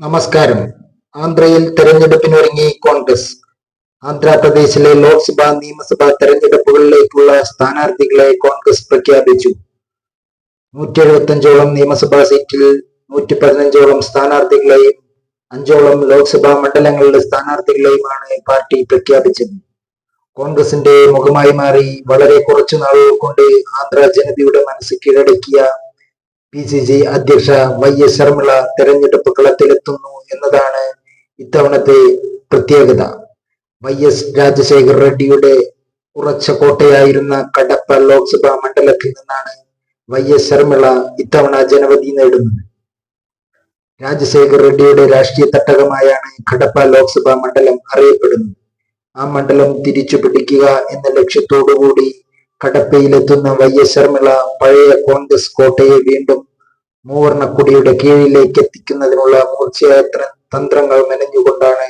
നമസ്കാരം. ആന്ധ്രയിൽ തെരഞ്ഞെടുപ്പിനൊരുങ്ങി കോൺഗ്രസ്. ആന്ധ്രാപ്രദേശിലെ ലോക്സഭാ നിയമസഭാ തെരഞ്ഞെടുപ്പുകളിലേക്കുള്ള സ്ഥാനാർത്ഥികളെ കോൺഗ്രസ് പ്രഖ്യാപിച്ചു. നൂറ്റി എഴുപത്തഞ്ചോളം നിയമസഭാ സീറ്റിൽ നൂറ്റി പതിനഞ്ചോളം സ്ഥാനാർത്ഥികളെയും അഞ്ചോളം ലോക്സഭാ മണ്ഡലങ്ങളിലെ സ്ഥാനാർത്ഥികളെയുമാണ് പാർട്ടി പ്രഖ്യാപിച്ചത്. കോൺഗ്രസിന്റെ മുഖമായി മാറി വളരെ കുറച്ചു നാളുകൾ കൊണ്ട് ആന്ധ്ര ജനതയുടെ മനസ്സ് കീഴടക്കിയ പി സി സി അധ്യക്ഷ വൈ എസ് ശർമിള തെരഞ്ഞെടുപ്പ് കളത്തിലെത്തുന്നു എന്നതാണ് ഇത്തവണത്തെ പ്രത്യേകത. വൈ എസ് രാജശേഖർ റെഡ്ഡിയുടെ ഉറച്ച കോട്ടയായിരുന്ന കടപ്പ ലോക്സഭാ മണ്ഡലത്തിൽ നിന്നാണ് വൈ എസ് ശർമിള ഇത്തവണ ജനവധി നേടുന്നത്. രാജശേഖർ റെഡ്ഡിയുടെ രാഷ്ട്രീയ തട്ടകമായാണ് കടപ്പ ലോക്സഭാ മണ്ഡലം അറിയപ്പെടുന്നത്. ആ മണ്ഡലം തിരിച്ചു പിടിക്കുക എന്ന ലക്ഷ്യത്തോടുകൂടി കടപ്പയിലെത്തുന്ന വൈ എസ് ശർമിള പഴയ കോൺഗ്രസ് കോട്ടയെ വീണ്ടും മൂവർണക്കുടിയുടെ കീഴിലേക്ക് എത്തിക്കുന്നതിനുള്ള മൂർച്ചയാത്ര തന്ത്രങ്ങൾ മെനഞ്ഞുകൊണ്ടാണ്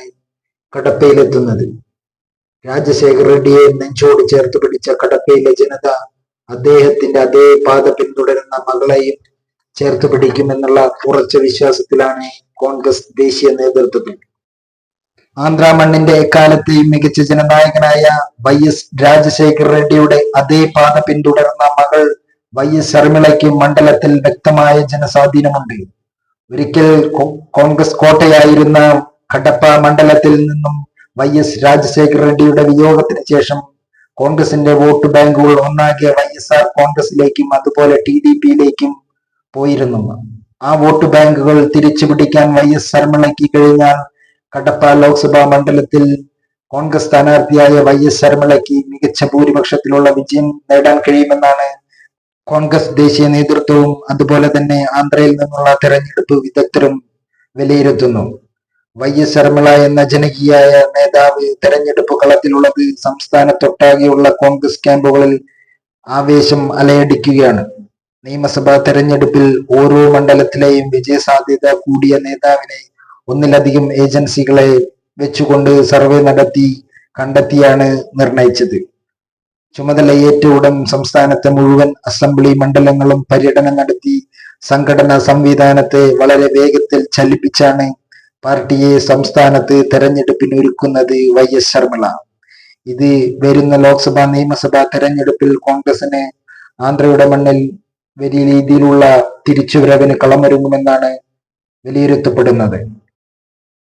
കടപ്പയിലെത്തുന്നത്. രാജശേഖർ റെഡ്ഡിയെ നെഞ്ചോട് ചേർത്ത് പിടിച്ച കടപ്പയിലെ ജനത അദ്ദേഹത്തിന്റെ അതേ പാത പിന്തുടരുന്ന മകളെയും ചേർത്ത് പിടിക്കുമെന്നുള്ള ഉറച്ച വിശ്വാസത്തിലാണ് കോൺഗ്രസ് ദേശീയ നേതൃത്വത്തിൽ. ആന്ധ്ര മണ്ണിന്റെ എക്കാലത്തെയും മികച്ച ജനനായകനായ വൈ എസ് രാജശേഖർ റെഡ്ഡിയുടെ അതേ പാത പിന്തുടർന്ന മകൾ വൈ എസ് ശർമിളയ്ക്ക് മണ്ഡലത്തിൽ വ്യക്തമായ ജനസ്വാധീനമുണ്ട്. ഒരിക്കൽ കോൺഗ്രസ് കോട്ടയായിരുന്ന കടപ്പ മണ്ഡലത്തിൽ നിന്നും വൈ എസ് രാജശേഖർ റെഡ്ഡിയുടെ വിയോഗത്തിന് ശേഷം കോൺഗ്രസിന്റെ വോട്ട് ബാങ്കുകൾ ഒന്നാകെ വൈ എസ് ആർ കോൺഗ്രസിലേക്കും അതുപോലെ ടി ഡി പിയിലേക്കും പോയിരുന്നു. ആ വോട്ട് ബാങ്കുകൾ തിരിച്ചു പിടിക്കാൻ വൈ എസ് ശർമിളയ്ക്ക് കഴിഞ്ഞാൽ കടപ്പ ലോക്സഭാ മണ്ഡലത്തിൽ കോൺഗ്രസ് സ്ഥാനാർത്ഥിയായ വൈ എസ് ശർമിളയ്ക്ക് മികച്ച ഭൂരിപക്ഷത്തിലുള്ള വിജയം നേടാൻ കഴിയുമെന്നാണ് കോൺഗ്രസ് ദേശീയ നേതൃത്വവും അതുപോലെ തന്നെ ആന്ധ്രയിൽ നിന്നുള്ള തെരഞ്ഞെടുപ്പ് വിദഗ്ധരും വിലയിരുത്തുന്നു. വൈ എസ് ശർമിള എന്ന ജനകീയായ നേതാവ് തെരഞ്ഞെടുപ്പ് കളത്തിലുള്ളത് സംസ്ഥാനത്തൊട്ടാകെയുള്ള കോൺഗ്രസ് ക്യാമ്പുകളിൽ ആവേശം അലയടിക്കുകയാണ്. നിയമസഭാ തെരഞ്ഞെടുപ്പിൽ ഓരോ മണ്ഡലത്തിലെയും വിജയസാധ്യത കൂടിയ നേതാവിനെ ഒന്നിലധികം ഏജൻസികളെ വെച്ചുകൊണ്ട് സർവേ നടത്തി കണ്ടെത്തിയാണ് നിർണയിച്ചത്. ചുമതലയേറ്റ ഉടൻ സംസ്ഥാനത്തെ മുഴുവൻ അസംബ്ലി മണ്ഡലങ്ങളും പര്യടനം നടത്തി സംഘടനാ സംവിധാനത്തെ വളരെ വേഗത്തിൽ ചലിപ്പിച്ചാണ് പാർട്ടിയെ സംസ്ഥാനത്ത് തെരഞ്ഞെടുപ്പിന് ഒരുക്കുന്നത് വൈ എസ് ശർമ്മള. ഇത് വരുന്ന ലോക്സഭാ നിയമസഭാ തെരഞ്ഞെടുപ്പിൽ കോൺഗ്രസിന് ആന്ധ്രയുടെ മണ്ണിൽ വലിയ രീതിയിലുള്ള തിരിച്ചുവരവിന് കളമൊരുങ്ങുമെന്നാണ് വിലയിരുത്തപ്പെടുന്നത്.